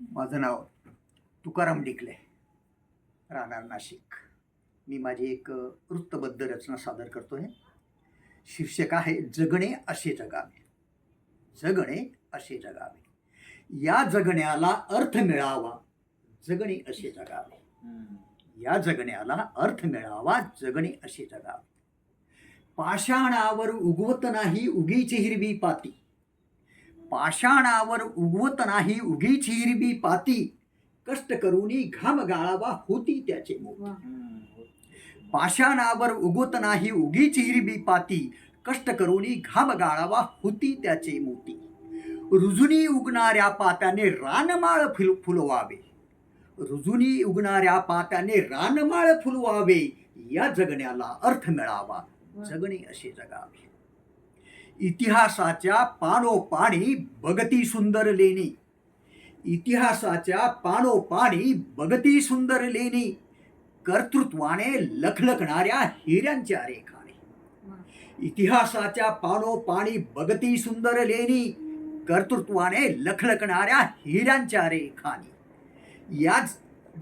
माझं नाव तुकाराम डिकले. राहणार नाशिक. मी माझी एक वृत्तबद्ध रचना सादर करतो आहे शीर्षक आहे जगणे असे जगावे. जगणे असे जगावे. या जगण्याला अर्थ मिळावा जगणे असे जगावे. या जगण्याला अर्थ मिळावा जगणे असे जगावे. पाषाणावर उगवत नाही उगीची हिरवी पाती. पाषाणावर उगवत नाही उगीच हिरवी पाती. कष्ट करूनी घाम गाळावा होती त्याचे. पाषाणावर उगवत नाही उगीच हिरवी पाती. कष्ट करूनी घाम गाळावा होती त्याचे मोती. रुजुनी उगणाऱ्या पात्याने रानमाळ फुल फुलवावे. रुजुनी उगणाऱ्या पात्याने रानमाळ फुलवावे. या जगण्याला अर्थ मिळावा. जगणे असे जगावे. इतिहासाच्या पाणोपाणी बगती सुंदर लेणी. इतिहासाच्या पाणोपाणी बगती सुंदर लेणी. कर्तृत्वाने लखलखणाऱ्या हिऱ्यांच्या रेखाने. इतिहासाच्या पाणोपाणी बगती सुंदर लेणी. कर्तृत्वाने लखलखणाऱ्या हिऱ्यांच्या रेखाने. या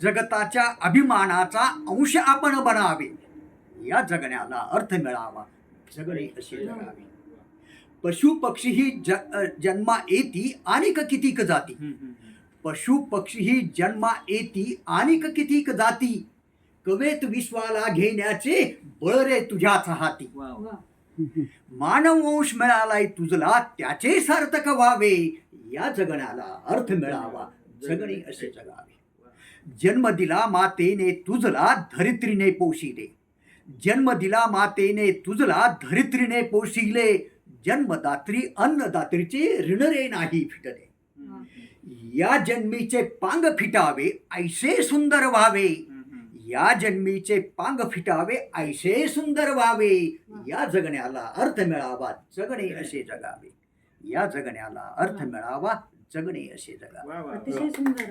जगताच्या अभिमानाचा अंश आपण बनावे. या जगण्याला अर्थ मिळावा. जगणे असे जगावे. पशु पक्षी ही ज जन्मा येती अनेक कितीक जाती? पशु पक्षी ही जन्मा येती अनेक कितीक जाती? कवेत विश्वाला घेण्याचे बळ रे तुझ्याच हाती. वा. मानव वंश मिळालाय तुझला त्याचे सार्थक व्हावे. या जगण्याला अर्थ मिळावा. जगणे असे जगावे. जन्म दिला मातेने तुझला धरित्रीने पोशिले जन्म दिला मातेने तुझला धरित्रीने पोशिले जन्मदात्री अन्नदात्रीचे ऋण रे नाही फिटले. या जन्मीचे पांग फिटावे ऐसे सुंदर व्हावे. या जन्मीचे पांग फिटावे ऐसे सुंदर व्हावे. या जगण्याला अर्थ मिळावा जगणे असे जगावे. या जगण्याला अर्थ मिळावा जगणे असे जगावे. अतिशय सुंदर